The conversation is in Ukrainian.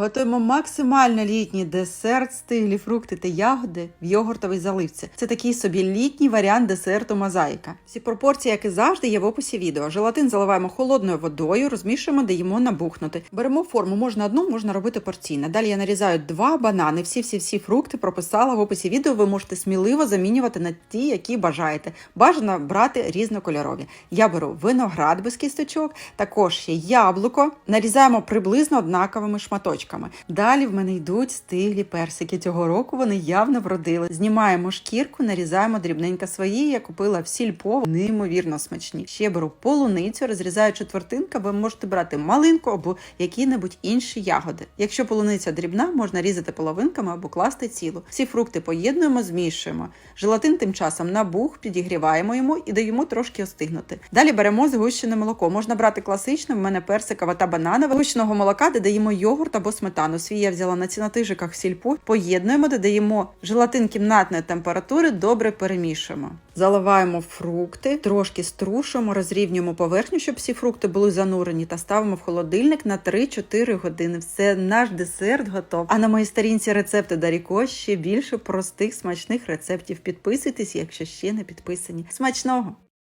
Готуємо максимально літній десерт, стиглі фрукти та ягоди в йогуртовій заливці. Це такий собі літній варіант десерту мозаїка. Всі пропорції, як і завжди, є в описі відео. Желатин заливаємо холодною водою, розмішуємо, даємо набухнути. Беремо форму, можна одну, можна робити порційно. Далі я нарізаю два банани. Всі всі всі фрукти прописала в описі відео. Ви можете сміливо замінювати на ті, які бажаєте. Бажано брати різнокольорові. Я беру виноград без кісточок, також ще яблуко. Нарізаємо приблизно однаковими шматочками. Далі в мене йдуть стиглі персики. Цього року вони явно вродили. Знімаємо шкірку, нарізаємо дрібненько свої. Я купила в сільпо, неймовірно смачні. Ще беру полуницю, розрізаю четвертинка. Ви можете брати малинку або які-небудь інші ягоди. Якщо полуниця дрібна, можна різати половинками або класти цілу. Всі фрукти поєднуємо, змішуємо. Желатин тим часом набух, підігріваємо йому і даємо трошки остигнути. Далі беремо згущене молоко. Можна брати класичне, в мене персикова та бананова. Згущеного молока додаємо йогурт або сметану. Свій я взяла на цінотижиках сільпу. Поєднуємо, додаємо желатин кімнатної температури, добре перемішуємо. Заливаємо фрукти, трошки струшуємо, розрівнюємо поверхню, щоб всі фрукти були занурені, та ставимо в холодильник на 3-4 години. Все, наш десерт готов. А на моїй сторінці рецепти Даріко ще більше простих смачних рецептів. Підписуйтесь, якщо ще не підписані. Смачного!